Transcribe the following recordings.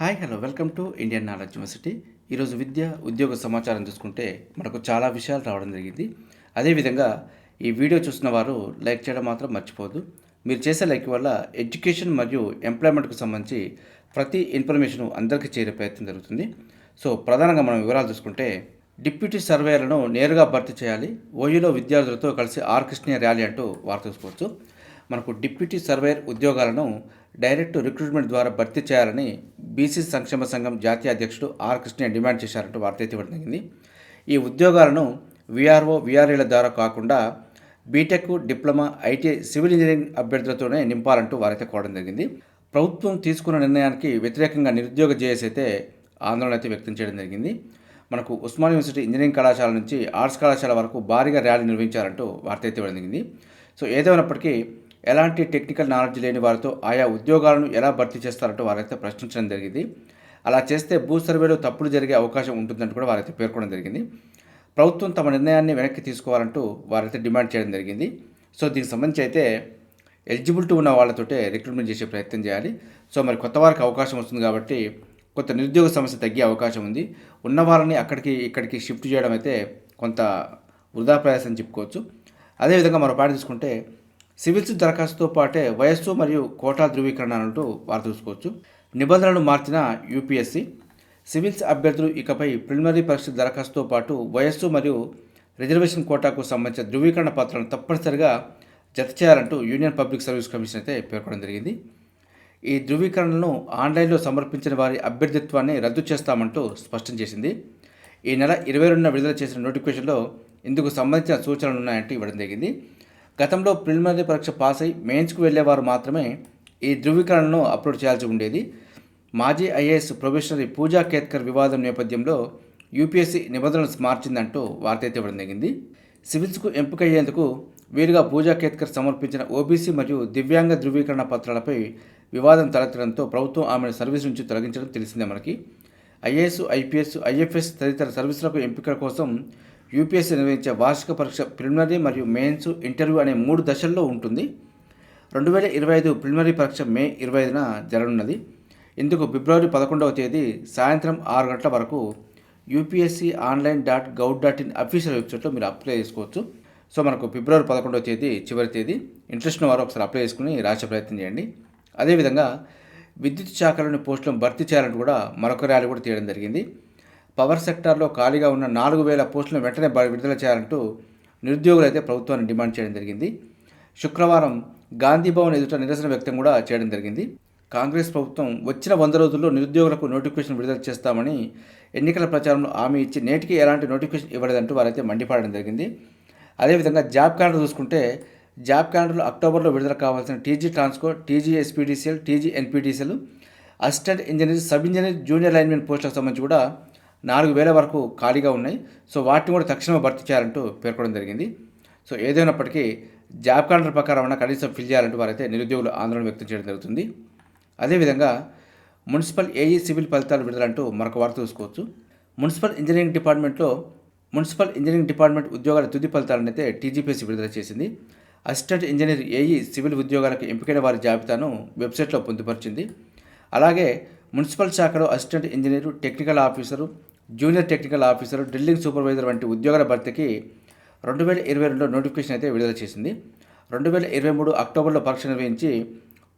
Hi hello welcome to Indian knowledge university. ఈరోజు విద్య ఉద్యోగ సమాచారం చూసుకుంటే మనకు చాలా విషయాలు రావడం జరిగింది. అదేవిధంగా ఈ వీడియో చూసిన వారు లైక్ చేయడం మాత్రం మర్చిపోదు మీరు చేసే లైక్ వల్ల ఎడ్యుకేషన్ మరియు ఎంప్లాయ్మెంట్కు సంబంధించి ప్రతి ఇన్ఫర్మేషన్ అందరికీ చేరే ప్రయత్నం జరుగుతుంది. సో ప్రధానంగా మనం వివరాలు చూసుకుంటే డిప్యూటీ సర్వేయర్లను నేరుగా భర్తీ చేయాలి. ఓయూలో విద్యార్థులతో కలిసి ఆర్కృష్ణీయ ర్యాలీ అంటూ వార్త చూసుకోవచ్చు మనకు డిప్యూటీ సర్వేయర్ ఉద్యోగాలను డైరెక్ట్ రిక్రూట్మెంట్ ద్వారా భర్తీ చేయాలని బీసీ సంక్షేమ సంఘం జాతీయ అధ్యక్షుడు ఆర్ కృష్ణ డిమాండ్ చేశారంటూ వార్త అయితే జరిగింది. ఈ ఉద్యోగాలను విఆర్ఓ విఆర్ఏల ద్వారా కాకుండా B Tech diploma IT civil engineering అభ్యర్థులతోనే నింపాలంటూ వారైతే కోరడం జరిగింది. ప్రభుత్వం తీసుకున్న నిర్ణయానికి వ్యతిరేకంగా నిరుద్యోగ జేఏసీ అయితే ఆందోళన అయితే వ్యక్తం చేయడం జరిగింది. మనకు ఉస్మాన్ యూనివర్సిటీ ఇంజనీరింగ్ కళాశాల నుంచి ఆర్ట్స్ కళాశాల వరకు భారీగా ర్యాలీ నిర్వహించారంటూ వార్త అయితే ఇవ్వడం జరిగింది. సో ఏదేమైనప్పటికీ ఎలాంటి టెక్నికల్ నాలెడ్జ్ లేని వారితో ఆయా ఉద్యోగాలను ఎలా భర్తీ చేస్తారంటూ వారైతే ప్రశ్నించడం జరిగింది. అలా చేస్తే భూ సర్వేలో తప్పులు జరిగే అవకాశం ఉంటుందంటూ కూడా వారైతే పేర్కొనడం జరిగింది. ప్రభుత్వం తమ నిర్ణయాన్ని వెనక్కి తీసుకోవాలంటూ వారైతే డిమాండ్ చేయడం జరిగింది. సో దీనికి సంబంధించి అయితే ఎలిజిబిలిటీ ఉన్న వాళ్ళతోటే రిక్రూట్మెంట్ చేసే ప్రయత్నం చేయాలి. సో మరి కొత్త వారికి అవకాశం వస్తుంది కాబట్టి కొంత నిరుద్యోగ సమస్య తగ్గే అవకాశం ఉంది. ఉన్న వాళ్ళని అక్కడికి ఇక్కడికి షిఫ్ట్ చేయడం అయితే కొంత వృధా ప్రయాసం చెప్పుకోవచ్చు. అదేవిధంగా మరో పాట తీసుకుంటే సివిల్స్ దరఖాస్తుతో పాటే వయస్సు మరియు కోటా ధృవీకరణ అంటూ వారు చూసుకోవచ్చు నిబంధనలు మార్చిన యూపీఎస్సీ సివిల్స్ అభ్యర్థులు ఇకపై ప్రిలిమినరీ పరీక్ష దరఖాస్తుతో పాటు వయస్సు మరియు రిజర్వేషన్ కోటాకు సంబంధించిన ధృవీకరణ పత్రాలను తప్పనిసరిగా జత చేయాలంటూ యూనియన్ పబ్లిక్ సర్వీస్ కమిషన్ అయితే పేర్కొనడం జరిగింది. ఈ ధృవీకరణను ఆన్లైన్లో సమర్పించిన వారి అభ్యర్థిత్వాన్ని రద్దు చేస్తామంటూ స్పష్టం చేసింది. ఈ నెల ఇరవై రెండున విడుదల చేసిన నోటిఫికేషన్లో ఇందుకు సంబంధించిన సూచనలు ఉన్నాయంటూ ఇవ్వడం జరిగింది. గతంలో ప్రిలిమినరీ పరీక్ష పాస్ అయి మెయిన్స్కు వెళ్ళేవారు మాత్రమే ఈ ధృవీకరణను అప్లోడ్ చేయాల్సి ఉండేది. మాజీ ఐఏఎస్ ప్రొఫెషనరీ పూజా కేత్కర్ వివాదం నేపథ్యంలో యూపీఎస్సీ నిబంధనలు మార్చిందంటూ వార్త అయితే ఇవ్వడం జరిగింది. సివిల్స్కు ఎంపికయ్యేందుకు వీలుగా పూజా కేత్కర్ సమర్పించిన ఓబీసీ మరియు దివ్యాంగ ధృవీకరణ పత్రాలపై వివాదం తలెత్తడంతో ప్రభుత్వం ఆమెను సర్వీస్ నుంచి తొలగించడం తెలిసిందే మనకి. ఐఏఎస్ ఐపీఎస్ ఐఎఫ్ఎస్ తదితర సర్వీసులకు ఎంపిక కోసం యూపీఎస్సీ నిర్వహించే వార్షిక పరీక్ష ప్రిలిమినరీ మరియు మెయిన్స్ ఇంటర్వ్యూ అనే మూడు దశల్లో ఉంటుంది. రెండు వేల ఇరవై ఐదు ప్రిలిమినరీ పరీక్ష మే ఇరవై ఐదున జరగనున్నది. ఇందుకు ఫిబ్రవరి పదకొండవ తేదీ సాయంత్రం ఆరు గంటల వరకు UPSC online dot gov dot in official వెబ్సైట్లో మీరు అప్లై చేసుకోవచ్చు. సో మనకు ఫిబ్రవరి పదకొండవ తేదీ చివరి తేదీ. ఇంట్రెస్ట్ వారు ఒకసారి అప్లై చేసుకుని రాసే ప్రయత్నం చేయండి. అదేవిధంగా విద్యుత్ శాఖలోని పోస్టులను భర్తీ చేయాలని కూడా మరొక ర్యాలీ కూడా తీయడం జరిగింది. పవర్ సెక్టార్లో ఖాళీగా ఉన్న నాలుగు వేల పోస్టులను వెంటనే విడుదల చేయాలంటూ నిరుద్యోగులు అయితే ప్రభుత్వాన్ని డిమాండ్ చేయడం జరిగింది. శుక్రవారం గాంధీ భవన్ ఎదుట నిరసన వ్యక్తం కూడా చేయడం జరిగింది. కాంగ్రెస్ ప్రభుత్వం వచ్చిన వంద రోజుల్లో నిరుద్యోగులకు నోటిఫికేషన్ విడుదల చేస్తామని ఎన్నికల ప్రచారంలో హామీ ఇచ్చి నేటికి ఎలాంటి నోటిఫికేషన్ ఇవ్వలేదంటూ వారైతే మండిపడడం జరిగింది. అదేవిధంగా జాబ్ క్యాలెండర్ చూసుకుంటే జాబ్ క్యాలెండర్లో అక్టోబర్లో విడుదల కావాల్సిన TG Transco TG SPDCL TG NPDCL assistant engineer sub engineer junior linemen పోస్టులకు సంబంధించి కూడా నాలుగు వేల వరకు ఖాళీగా ఉన్నాయి. సో వాటిని కూడా తక్షణమే భర్తీ చేయాలంటూ పేర్కొనడం జరిగింది. సో ఏదైనప్పటికీ జాబ్ క్యాలెండర్ ప్రకారం ఉన్న కనీసం ఫిల్ చేయాలంటూ వారైతే నిరుద్యోగులు ఆందోళన వ్యక్తం చేయడం జరుగుతుంది. అదేవిధంగా మున్సిపల్ ఏఈ సివిల్ ఫలితాలు విడుదలంటూ మరొక వార్త చూసుకోవచ్చు మున్సిపల్ ఇంజనీరింగ్ డిపార్ట్మెంట్లో మున్సిపల్ ఇంజనీరింగ్ డిపార్ట్మెంట్ ఉద్యోగాల తుది ఫలితాలను అయితే టీజీపీఎస్సీ విడుదల చేసింది. అసిస్టెంట్ ఇంజనీర్ ఏఈ సివిల్ ఉద్యోగాలకు ఎంపికైన వారి జాబితాను వెబ్సైట్లో పొందుపరిచింది. అలాగే మున్సిపల్ శాఖలో assistant engineer technical officer junior technical officer drilling supervisor వంటి ఉద్యోగాల భర్తీకి రెండు వేల ఇరవై రెండులో నోటిఫికేషన్ అయితే విడుదల చేసింది. రెండు వేల ఇరవై మూడు అక్టోబర్లో పరీక్ష నిర్వహించి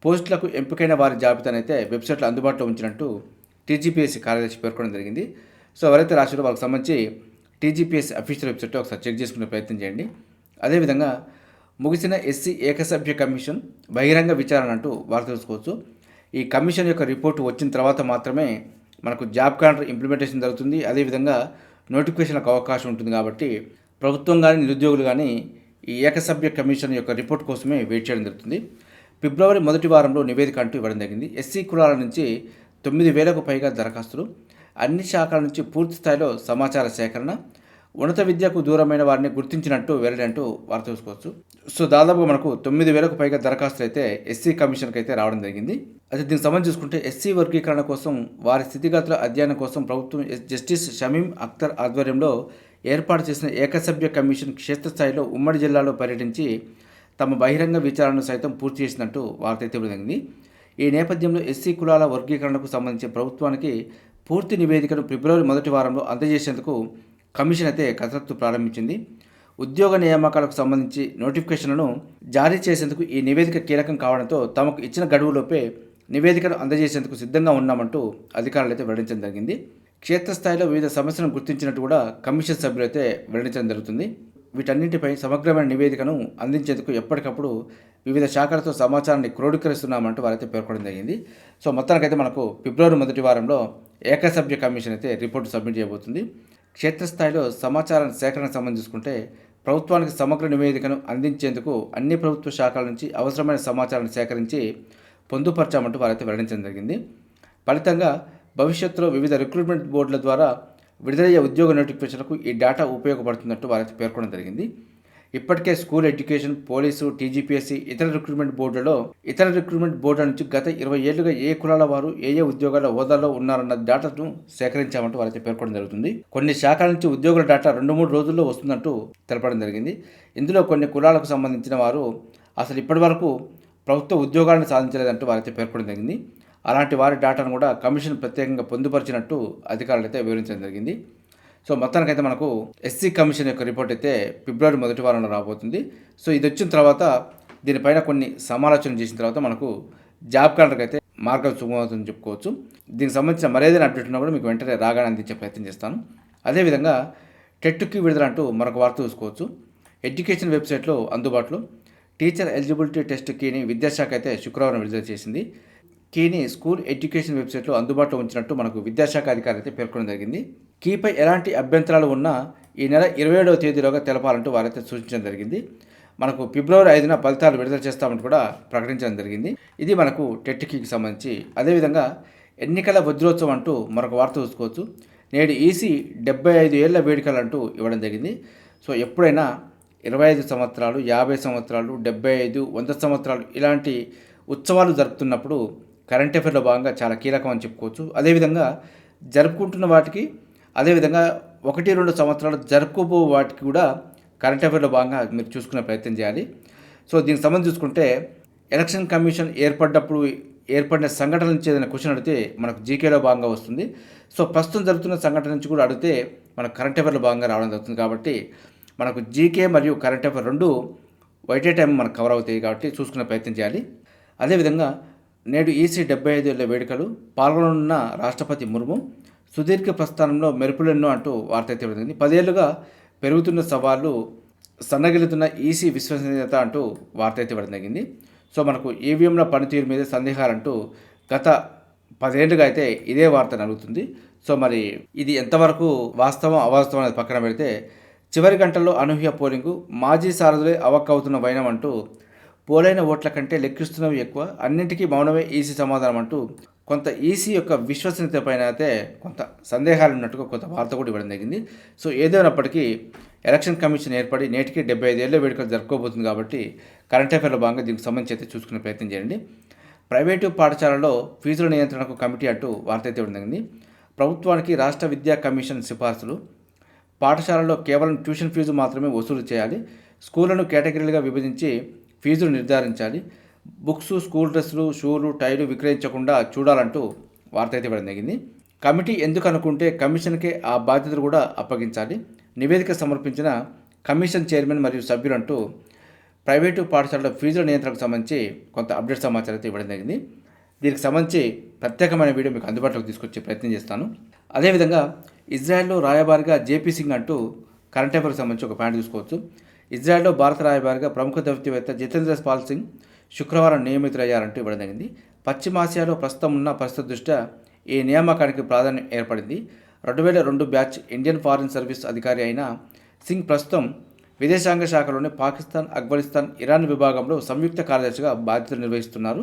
పోస్టులకు ఎంపికైన వారి జాబితానైతే వెబ్సైట్లో అందుబాటులో ఉంచినట్టు టీజీపీఎస్సీ కార్యదర్శి పేర్కొనడం జరిగింది. సో ఎవరైతే రాశారో వాళ్ళకి సంబంధించి టీజీపీఎస్సీ అఫీషియల్ వెబ్సైట్ ఒకసారి చెక్ చేసుకునే ప్రయత్నం చేయండి. అదేవిధంగా ముగిసిన ఎస్సీ ఏకసభ్య కమిషన్ బహిరంగ విచారణ అంటూ వార్త తెలుసుకోవచ్చు. ఈ కమిషన్ యొక్క రిపోర్టు వచ్చిన తర్వాత మాత్రమే మనకు జాబ్ క్యాలెండర్ ఇంప్లిమెంటేషన్ జరుగుతుంది. అదేవిధంగా నోటిఫికేషన్లకు అవకాశం ఉంటుంది కాబట్టి ప్రభుత్వం కానీ నిరుద్యోగులు కానీ ఈ ఏకసభ్య కమిషన్ యొక్క రిపోర్ట్ కోసమే వెయిట్ చేయడం జరుగుతుంది. ఫిబ్రవరి మొదటి వారంలో నివేదిక అంటూ ఇవ్వడం జరిగింది. ఎస్సీ కులాల నుంచి తొమ్మిది వేలకు పైగా దరఖాస్తులు అన్ని శాఖల నుంచి పూర్తి స్థాయిలో సమాచార సేకరణ ఉన్నత విద్యకు దూరమైన వారిని గుర్తించినట్టు వెల్లడంటూ వార్త చూసుకోవచ్చు సో దాదాపుగా మనకు తొమ్మిది వేలకు పైగా దరఖాస్తులు అయితే ఎస్సీ కమిషన్కి అయితే రావడం జరిగింది. అయితే దీనికి సంబంధించి చూసుకుంటే ఎస్సీ వర్గీకరణ కోసం వారి స్థితిగతుల అధ్యయనం కోసం ప్రభుత్వం జస్టిస్ షమీం అఖ్తర్ ఆధ్వర్యంలో ఏర్పాటు చేసిన ఏకసభ్య కమిషన్ క్షేత్రస్థాయిలో ఉమ్మడి జిల్లాలో పర్యటించి తమ బహిరంగ విచారణను సైతం పూర్తి చేసినట్టు వార్త అయితే జరిగింది. ఈ నేపథ్యంలో ఎస్సీ కులాల వర్గీకరణకు సంబంధించి ప్రభుత్వానికి పూర్తి నివేదికను ఫిబ్రవరి మొదటి వారంలో అందజేసేందుకు కమిషన్ అయితే కసరత్తు ప్రారంభించింది. ఉద్యోగ నియామకాలకు సంబంధించి నోటిఫికేషన్లను జారీ చేసేందుకు ఈ నివేదిక కీలకం కావడంతో తమకు ఇచ్చిన గడువులోపే నివేదికను అందజేసేందుకు సిద్ధంగా ఉన్నామంటూ అధికారులు అయితే వెల్లడించడం జరిగింది. క్షేత్రస్థాయిలో వివిధ సమస్యలను గుర్తించినట్టు కూడా కమిషన్ సభ్యులు అయితే వెల్లడించడం జరుగుతుంది. వీటన్నింటిపై సమగ్రమైన నివేదికను అందించేందుకు ఎప్పటికప్పుడు వివిధ శాఖలతో సమాచారాన్ని క్రోడీకరిస్తున్నామంటూ వారైతే పేర్కొనడం జరిగింది. సో మొత్తానికైతే మనకు ఫిబ్రవరి మొదటి వారంలో ఏకసభ్య కమిషన్ అయితే రిపోర్టు సబ్మిట్ చేయబోతుంది. క్షేత్రస్థాయిలో సమాచారాన్ని సేకరణకు సంబంధించుకుంటే ప్రభుత్వానికి సమగ్ర నివేదికను అందించేందుకు అన్ని ప్రభుత్వ శాఖల నుంచి అవసరమైన సమాచారాన్ని సేకరించి పొందుపరచామంటూ వారైతే వెల్లడించడం జరిగింది. ఫలితంగా భవిష్యత్తులో వివిధ రిక్రూట్మెంట్ బోర్డుల ద్వారా విడుదలయ్యే ఉద్యోగ నోటిఫికేషన్లకు ఈ డేటా ఉపయోగపడుతున్నట్టు వారైతే పేర్కొనడం జరిగింది. ఇప్పటికే స్కూల్ ఎడ్యుకేషన్ పోలీసు టీజీపీఎస్సీ ఇతర రిక్రూట్మెంట్ బోర్డులలో ఇతర రిక్రూట్మెంట్ బోర్డుల నుంచి గత ఇరవై ఏళ్ళుగా ఏ కులాల వారు ఏ ఏ ఉద్యోగాల హోదాలో ఉన్నారన్న డేటాను సేకరించామంటూ వారైతే పేర్కొనడం జరుగుతుంది. కొన్ని శాఖల నుంచి ఉద్యోగుల డేటా రెండు మూడు రోజుల్లో వస్తుందంటూ తెలపడం జరిగింది. ఇందులో కొన్ని కులాలకు సంబంధించిన వారు అసలు ఇప్పటి వరకు ప్రభుత్వ ఉద్యోగాలను సాధించలేదంటూ వారైతే పేర్కొనడం జరిగింది. అలాంటి వారి డేటాను కూడా కమిషన్ ప్రత్యేకంగా పొందుపరిచినట్టు అధికారులైతే వివరించడం జరిగింది. సో మొత్తానికైతే మనకు ఎస్సీ కమిషన్ యొక్క రిపోర్ట్ అయితే ఫిబ్రవరి మొదటి వారంలో రాబోతుంది. సో ఇది వచ్చిన తర్వాత దీనిపైన కొన్ని సమాలోచన చేసిన తర్వాత మనకు జాబ్ కార్డులకు అయితే మార్గం సుగమవుతుందని చెప్పుకోవచ్చు. దీనికి సంబంధించిన మరేదైనా అప్డేట్ ఉన్నా కూడా మీకు వెంటనే రాగానే అందించే ప్రయత్నం చేస్తాను. అదేవిధంగా టెట్కి విడుదల అంటూ మరొక వార్త చూసుకోవచ్చు. ఎడ్యుకేషన్ వెబ్సైట్లో అందుబాటులో టీచర్ ఎలిజిబిలిటీ టెస్ట్ కీని విద్యాశాఖ అయితే శుక్రవారం విడుదల చేసింది. కీని స్కూల్ ఎడ్యుకేషన్ వెబ్సైట్లో అందుబాటులో ఉంచినట్టు మనకు విద్యాశాఖ అధికారి అయితే పేర్కొనడం జరిగింది. కీపై ఎలాంటి అభ్యంతరాలు ఉన్నా ఈ నెల ఇరవై ఏడవ తేదీలోగా తెలపాలంటూ వారైతే సూచించడం జరిగింది. మనకు ఫిబ్రవరి ఐదున ఫలితాలు విడుదల చేస్తామని కూడా ప్రకటించడం జరిగింది. ఇది మనకు టెట్కీకి సంబంధించి అదేవిధంగా ఎన్నికల వజ్రోత్సవం అంటూ మరొక వార్త చూసుకోవచ్చు. నేడు ఈసీ డెబ్బై ఐదు ఏళ్ళ వేడుకలు అంటూ ఇవ్వడం జరిగింది. సో ఎప్పుడైనా ఇరవై ఐదు సంవత్సరాలు యాభై సంవత్సరాలు డెబ్బై ఐదు వంద సంవత్సరాలు ఇలాంటి ఉత్సవాలు జరుపుతున్నప్పుడు కరెంట్ అఫేర్లో భాగంగా చాలా కీలకం అని చెప్పుకోవచ్చు. అదేవిధంగా జరుపుకుంటున్న వాటికి అదేవిధంగా ఒకటి రెండు సంవత్సరాలు జరుపుకోబో వాటికి కూడా కరెంట్ అఫేర్లో భాగంగా మీరు చూసుకునే ప్రయత్నం చేయాలి. సో దీనికి సంబంధించి చూసుకుంటే ఎలక్షన్ కమిషన్ ఏర్పడ్డప్పుడు ఏర్పడిన సంఘటన నుంచి ఏదైనా క్వశ్చన్ అడిగితే మనకు జీకేలో భాగంగా వస్తుంది. సో ప్రస్తుతం జరుగుతున్న సంఘటన నుంచి కూడా అడిగితే మనకు కరెంట్ అఫేర్లో భాగంగా రావడం జరుగుతుంది కాబట్టి మనకు జీకే మరియు కరెంట్ అఫేర్ రెండు వైటే టైం మనకు కవర్ అవుతాయి కాబట్టి చూసుకునే ప్రయత్నం చేయాలి. అదేవిధంగా నేడు ఈసీ డెబ్బై ఐదు ఏళ్ళ వేడుకలు పాల్గొనున్న రాష్ట్రపతి ముర్ము సుదీర్ఘ ప్రస్థానంలో మెరుపులెన్నో అంటూ వార్త అయితే పడింది పదేళ్ళుగా పెరుగుతున్న సవాళ్ళు సన్నగిలుతున్న ఈసీ విశ్వసనీయత అంటూ వార్త అయితే పడదగింది సో మనకు ఈవీఎంల పనితీరు మీద సందేహాలంటూ గత పదేళ్ళుగా అయితే ఇదే వార్త నలుగుతుంది సో మరి ఇది ఎంతవరకు వాస్తవం అవాస్తవం అనేది పక్కన పెడితే చివరి గంటల్లో అనూహ్య పోలింగు మాజీ సారథులే అవక్కవుతున్న వైనం అంటూ పోలైన ఓట్ల కంటే లెక్కిస్తున్నవి ఎక్కువ అన్నింటికీ మౌనమే ఈసీ సమాధానం అంటూ కొంత ఈసీ యొక్క విశ్వసనీయత పైన అయితే కొంత సందేహాలు ఉన్నట్టుగా కొంత వార్త కూడా ఇవ్వడం జరిగింది. సో ఏదైనప్పటికీ ఎలక్షన్ కమిషన్ ఏర్పడి నేటికి డెబ్బై ఐదేళ్ళ వేడుకలు జరుపుకోబోతుంది కాబట్టి కరెంట్ అఫేర్లో భాగంగా దీనికి సంబంధించి అయితే చూసుకునే ప్రయత్నం చేయండి. ప్రైవేటు పాఠశాలలో ఫీజుల నియంత్రణకు కమిటీ అంటూ వార్త అయితే ఇవ్వడం జరిగింది. ప్రభుత్వానికి రాష్ట్ర విద్యా కమిషన్ సిఫార్సులు. పాఠశాలలో కేవలం ట్యూషన్ ఫీజు మాత్రమే వసూలు చేయాలి. స్కూళ్ళను కేటగిరీలుగా విభజించి ఫీజులు నిర్ధారించాలి. బుక్స్ స్కూల్ డ్రెస్సులు షూలు టైలు విక్రయించకుండా చూడాలంటూ వార్త అయితే ఇవ్వడం జరిగింది. కమిటీ ఎందుకు అనుకుంటే కమిషన్కే ఆ బాధ్యతలు కూడా అప్పగించాలి. నివేదిక సమర్పించిన కమిషన్ చైర్మన్ మరియు సభ్యులంటూ ప్రైవేటు పాఠశాలల ఫీజుల నియంత్రణకు సంబంధించి కొంత అప్డేట్ సమాచారం అయితే ఇవ్వడం జరిగింది. దీనికి సంబంధించి ప్రత్యేకమైన వీడియో మీకు అందుబాటులోకి తీసుకొచ్చే ప్రయత్నం చేస్తాను. అదేవిధంగా ఇజ్రాయెల్లో రాయబారిగా జేపీ సింగ్ అంటూ కరెంట్ అఫేర్కి సంబంధించి ఒక పాయింట్ చూసుకోవచ్చు ఇజ్రాయెల్లో భారత రాయబారిగా ప్రముఖ దౌత్యవేత్త జితేంద్ర పాల్ సింగ్ శుక్రవారం నియమితులయ్యారంటూ ఇవ్వడం జరిగింది. పశ్చిమాసియాలో ప్రస్తుతం ఉన్న పరిస్థితి దృష్ట్యా ఈ నియామకానికి ప్రాధాన్యం ఏర్పడింది. రెండు వేల రెండు బ్యాచ్ ఇండియన్ ఫారిన్ సర్వీస్ అధికారి అయిన సింగ్ ప్రస్తుతం విదేశాంగ శాఖలోని పాకిస్తాన్ ఆఫ్ఘనిస్తాన్ ఇరాన్ విభాగంలో సంయుక్త కార్యదర్శిగా బాధ్యతలు నిర్వహిస్తున్నారు.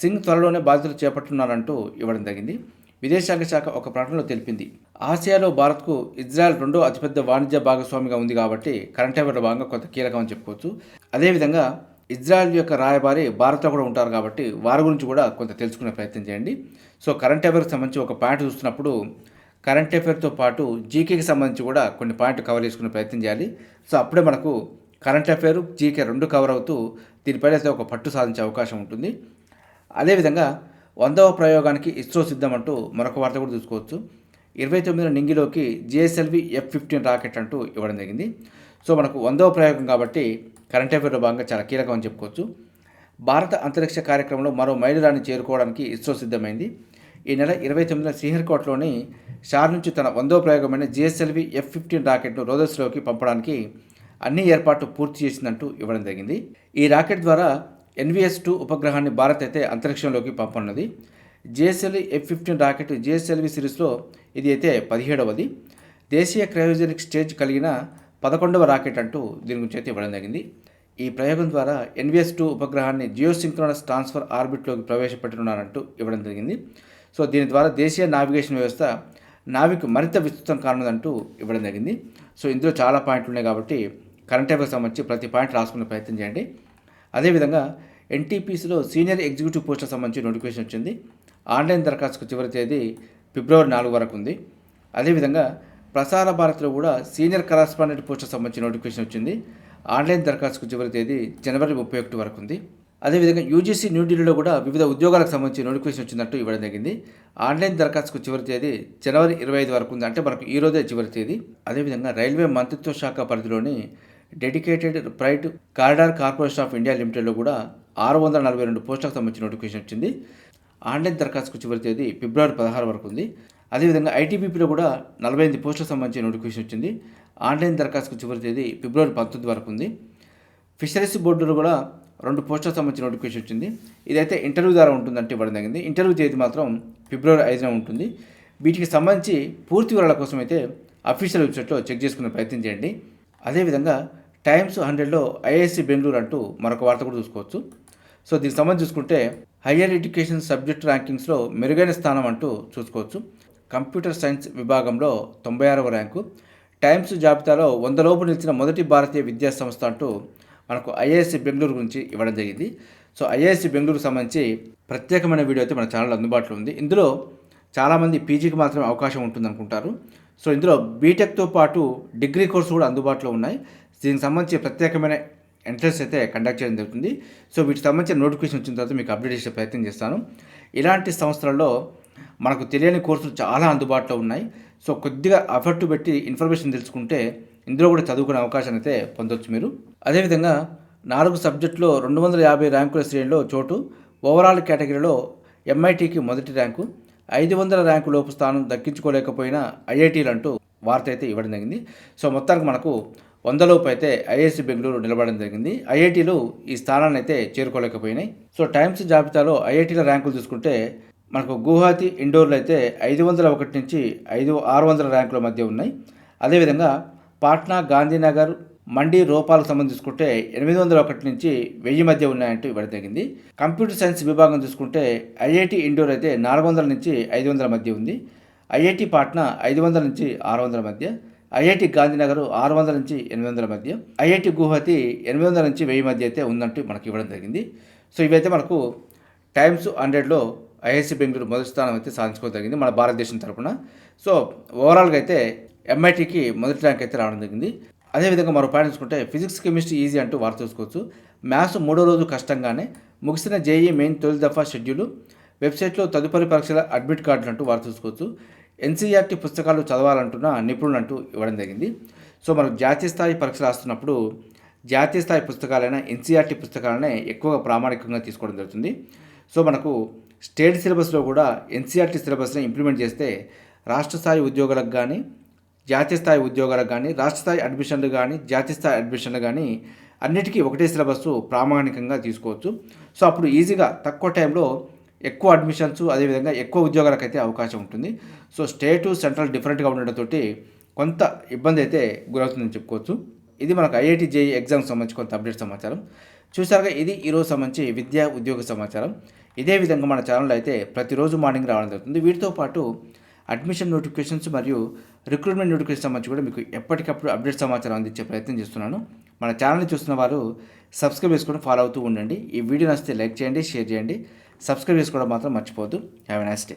సింగ్ త్వరలోనే బాధ్యతలు చేపట్టున్నారంటూ ఇవ్వడం జరిగింది. విదేశాంగ శాఖ ఒక ప్రకటనలో తెలిపింది. ఆసియాలో భారత్కు ఇజ్రాయెల్ రెండో అతిపెద్ద వాణిజ్య భాగస్వామిగా ఉంది కాబట్టి కరెంట్ అఫేర్లో భాగంగా కొంత కీలకం అని చెప్పుకోవచ్చు. అదేవిధంగా ఇజ్రాయెల్ యొక్క రాయబారి భారత్లో కూడా ఉంటారు కాబట్టి వారి గురించి కూడా కొంత తెలుసుకునే ప్రయత్నం చేయండి. సో కరెంట్ అఫేర్కి సంబంధించి ఒక పాయింట్ చూస్తున్నప్పుడు కరెంట్ అఫేర్తో పాటు జీకేకి సంబంధించి కూడా కొన్ని పాయింట్లు కవర్ చేసుకునే ప్రయత్నం చేయాలి. సో అప్పుడే మనకు కరెంట్ అఫేర్ జీకే రెండు కవర్ అవుతూ దీనిపైన అయితే ఒక పట్టు సాధించే అవకాశం ఉంటుంది. అదేవిధంగా వందవ ప్రయోగానికి ఇస్రో సిద్ధం అంటూ మరొక వార్త కూడా చూసుకోవచ్చు. ఇరవై తొమ్మిదిన నింగిలోకి జిఎస్ఎల్వి ఎఫ్ ఫిఫ్టీన్ రాకెట్ అంటూ ఇవ్వడం జరిగింది. సో మనకు వందవ ప్రయోగం కాబట్టి కరెంట్ అఫేర్లో భాగంగా చాలా కీలకం అని చెప్పుకోవచ్చు. భారత అంతరిక్ష కార్యక్రమంలో మరో మైలురాన్ని చేరుకోవడానికి ఇస్రో సిద్ధమైంది. ఈ నెల ఇరవై తొమ్మిదిన శ్రీహరికోటలోని షార్ నుంచి తన వందో ప్రయోగమైన జిఎస్ఎల్వి ఎఫ్ ఫిఫ్టీన్ రాకెట్ను రోదస్లోకి పంపడానికి అన్ని ఏర్పాట్లు పూర్తి చేసిందంటూ ఇవ్వడం జరిగింది. ఈ రాకెట్ ద్వారా ఎన్విఎస్ టూ ఉపగ్రహాన్ని భారత్ అయితే అంతరిక్షంలోకి పంపనున్నది. GSLV F fifteen rocket GSLV సిరీస్లో ఇది అయితే పదిహేడవది. దేశీయ క్రయోజెనిక్ స్టేజ్ కలిగిన పదకొండవ రాకెట్ అంటూ దీని గురించి అయితే ఇవ్వడం జరిగింది. ఈ ప్రయోగం ద్వారా ఎన్విఎస్ టూ ఉపగ్రహాన్ని జియోసింక్రోనస్ ట్రాన్స్ఫర్ ఆర్బిట్లోకి ప్రవేశపెట్టనున్నారంటూ ఇవ్వడం జరిగింది. సో దీని ద్వారా దేశీయ నావిగేషన్ వ్యవస్థ నావిక్ మరింత విస్తృతం కానుందంటూ ఇవ్వడం జరిగింది. సో ఇందులో చాలా పాయింట్లు ఉన్నాయి కాబట్టి కరెంట్ అఫేర్స్ సంబంధించి ప్రతి పాయింట్ రాసుకునే ప్రయత్నం చేయండి. అదేవిధంగా ఎన్టీపీసీలో సీనియర్ ఎగ్జిక్యూటివ్ పోస్టుల సంబంధించి నోటిఫికేషన్ వచ్చింది. ఆన్లైన్ దరఖాస్తుకు చివరి తేదీ ఫిబ్రవరి నాలుగు వరకు ఉంది. అదేవిధంగా ప్రసార భారత్లో కూడా సీనియర్ కరస్పాండెంట్ పోస్ట్ సంబంధించిన నోటిఫికేషన్ వచ్చింది. ఆన్లైన్ దరఖాస్తుకు చివరి తేదీ జనవరి ముప్పై ఒకటి వరకు ఉంది. అదేవిధంగా యూజీసీ న్యూఢిల్లీలో కూడా వివిధ ఉద్యోగాలకు సంబంధించి నోటిఫికేషన్ వచ్చినట్టు ఇవ్వడం జరిగింది. ఆన్లైన్ దరఖాస్తుకు చివరి తేదీ జనవరి ఇరవై ఐదు వరకు ఉంది. అంటే మనకు ఈ రోజే చివరి తేదీ. అదేవిధంగా రైల్వే మంత్రిత్వ శాఖ పరిధిలోని dedicated freight corridor corporation of India లిమిటెడ్లో కూడా ఆరు వందల నలభై రెండు పోస్టులకు సంబంధించిన నోటిఫికేషన్ వచ్చింది. ఆన్లైన్ దరఖాస్తుకు చివరి తేదీ ఫిబ్రవరి పదహారు వరకు ఉంది. అదేవిధంగా ఐటీబీపీలో కూడా నలభై ఎనిమిది పోస్టులకు సంబంధించిన నోటిఫికేషన్ వచ్చింది. ఆన్లైన్ దరఖాస్తుకు చివరి తేదీ ఫిబ్రవరి పంతొమ్మిది వరకు ఉంది. ఫిషరీస్ బోర్డులో కూడా రెండు పోస్టులకు సంబంధించిన నోటిఫికేషన్ వచ్చింది. ఇదైతే ఇంటర్వ్యూ ద్వారా ఉంటుందంటే ఇవ్వడం జరిగింది. ఇంటర్వ్యూ తేదీ మాత్రం ఫిబ్రవరి ఐదున ఉంటుంది. వీటికి సంబంధించి పూర్తి వివరాల కోసం అయితే అఫీషియల్ వెబ్సైట్లో చెక్ చేసుకునే ప్రయత్నం చేయండి. అదేవిధంగా టైమ్స్ హండ్రెడ్లో ఐఐసి బెంగళూరు అంటూ మరొక వార్త కూడా చూసుకోవచ్చు. సో దీనికి సంబంధించి చూసుకుంటే హయ్యర్ ఎడ్యుకేషన్ సబ్జెక్ట్ ర్యాంకింగ్స్లో మెరుగైన స్థానం అంటూ చూసుకోవచ్చు. కంప్యూటర్ సైన్స్ విభాగంలో తొంభై ఆరవ ర్యాంకు. టైమ్స్ జాబితాలో వందలోపు నిలిచిన మొదటి భారతీయ విద్యా సంస్థ అంటూ మనకు ఐఏఎస్సి బెంగళూరు గురించి ఇవ్వడం జరిగింది. సో ఐఏఎస్సి బెంగళూరుకు సంబంధించి ప్రత్యేకమైన వీడియో అయితే మన ఛానల్ అందుబాటులో ఉంది. ఇందులో చాలామంది పీజీకి మాత్రమే అవకాశం ఉంటుంది అనుకుంటారు సో ఇందులో బీటెక్తో పాటు డిగ్రీ కోర్సు కూడా అందుబాటులో ఉన్నాయి. దీనికి సంబంధించి ప్రత్యేకమైన ఎంట్రన్స్ అయితే కండక్ట్ చేయడం జరుగుతుంది. సో వీటికి సంబంధించిన నోటిఫికేషన్ వచ్చిన తర్వాత మీకు అప్డేట్ చేసే ప్రయత్నం చేస్తాను. ఇలాంటి సంస్థలలో మనకు తెలియని కోర్సులు చాలా అందుబాటులో ఉన్నాయి. సో కొద్దిగా ఎఫర్ట్ పెట్టి ఇన్ఫర్మేషన్ తెలుసుకుంటే ఇందులో కూడా చదువుకునే అవకాశం అయితే పొందొచ్చు మీరు. అదేవిధంగా నాలుగు సబ్జెక్టులో రెండు వందల యాభై ర్యాంకుల శ్రేణిలో చోటు ఓవరాల్ కేటగిరీలో ఎంఐటికి మొదటి ర్యాంకు ఐదు వందల ర్యాంకు లోపు స్థానం దక్కించుకోలేకపోయినా ఐఐటీలు అంటూ వార్త అయితే ఇవ్వడం జరిగింది. సో మొత్తానికి మనకు వందలోపు అయితే ఐఐసి బెంగళూరు నిలబడడం జరిగింది. ఐఐటీలు ఈ స్థానాన్ని అయితే చేరుకోలేకపోయినాయి. సో టైమ్స్ జాబితాలో ఐఐటీల ర్యాంకులు చూసుకుంటే మనకు గువాహతి ఇండోర్లో అయితే ఐదు వందల ఒకటి నుంచి ఐదు ఆరు వందల ర్యాంకుల మధ్య ఉన్నాయి. అదేవిధంగా పాట్నా గాంధీనగర్ మండి రూపాలకు సంబంధించి చూసుకుంటే ఎనిమిది వందల ఒకటి నుంచి వెయ్యి మధ్య ఉన్నాయంటూ ఇవ్వడం జరిగింది కంప్యూటర్ సైన్స్ విభాగం చూసుకుంటే ఐఐటి ఇండోర్ అయితే నాలుగు వందల నుంచి ఐదు వందల మధ్య ఉంది. ఐఐటి పాట్నా ఐదు వందల నుంచి ఆరు వందల మధ్య. ఐఐటి గాంధీనగర్ ఆరు వందల నుంచి ఎనిమిది వందల మధ్య. ఐఐటి గువాహతి ఎనిమిది వందల నుంచి వెయ్యి మధ్య అయితే ఉందంటూ మనకి ఇవ్వడం జరిగింది సో ఇవైతే మనకు టైమ్స్ హండ్రెడ్లో ఐఐసి బెంగళూరు మొదటి స్థానం అయితే సాధించుకోవడం మన భారతదేశం తరపున. సో ఓవరాల్గా అయితే ఎంఐటీకి మొదటి ర్యాంక్ అయితే రావడం జరిగింది. అదేవిధంగా మరో పాయింట్ చూసుకుంటే ఫిజిక్స్ కెమిస్ట్రీ ఈజీ అంటూ వార్త చూసుకోవచ్చు. మ్యాథ్స్ మూడో రోజు కష్టంగానే ముగిసిన జేఈ మెయిన్ తొలి దఫా షెడ్యూల్ వెబ్సైట్లో తదుపరి పరీక్షల అడ్మిట్ కార్డులు అంటూ వారు చూసుకోవచ్చు. ఎన్సీఆర్టీ పుస్తకాలు చదవాలంటున్న నిపుణులు అంటూ ఇవ్వడం జరిగింది. సో మనకు జాతీయ స్థాయి పరీక్షలు రాస్తున్నప్పుడు జాతీయ స్థాయి పుస్తకాలైన ఎన్సీఆర్టీ పుస్తకాలనే ఎక్కువగా ప్రామాణికంగా తీసుకోవడం జరుగుతుంది. సో మనకు స్టేట్ సిలబస్లో కూడా ఎన్సీఆర్టీ సిలబస్ని ఇంప్లిమెంట్ చేస్తే రాష్ట్ర స్థాయి ఉద్యోగులకు కానీ జాతీయ స్థాయి ఉద్యోగాలకు కానీ రాష్ట్ర స్థాయి అడ్మిషన్లు కానీ జాతీయ స్థాయి అడ్మిషన్లు కానీ అన్నిటికీ ఒకటే సిలబస్ ప్రామాణికంగా తీసుకోవచ్చు. సో అప్పుడు ఈజీగా తక్కువ టైంలో ఎక్కువ అడ్మిషన్స్ అదేవిధంగా ఎక్కువ ఉద్యోగాలకు అయితే అవకాశం ఉంటుంది. సో స్టేటు సెంట్రల్ డిఫరెంట్గా ఉండడంతో కొంత ఇబ్బంది అయితే గురవుతుందని చెప్పుకోవచ్చు. ఇది మనకు ఐఐటి జేఈ ఎగ్జామ్కి సంబంధించి కొంత అప్డేట్ సమాచారం. చూసారుగా ఇది ఈరోజు సంబంధించి విద్యా ఉద్యోగ సమాచారం. ఇదే విధంగా మన ఛానల్లో అయితే ప్రతిరోజు మార్నింగ్ రావడం జరుగుతుంది. వీటితో పాటు అడ్మిషన్ నోటిఫికేషన్స్ మరియు రిక్రూట్మెంట్ నోటిఫికేషన్ సంబంధించి కూడా మీకు ఎప్పటికప్పుడు అప్డేట్ సమాచారం అందించే ప్రయత్నం చేస్తున్నాను. మన ఛానల్ని చూస్తున్న వారు సబ్స్క్రైబ్ చేసుకొని ఫాలో అవుతూ ఉండండి. ఈ వీడియో నచ్చితే లైక్ చేయండి షేర్ చేయండి. సబ్స్క్రైబ్ చేసుకోవడం మాత్రం మర్చిపోవద్దు. Have a nice day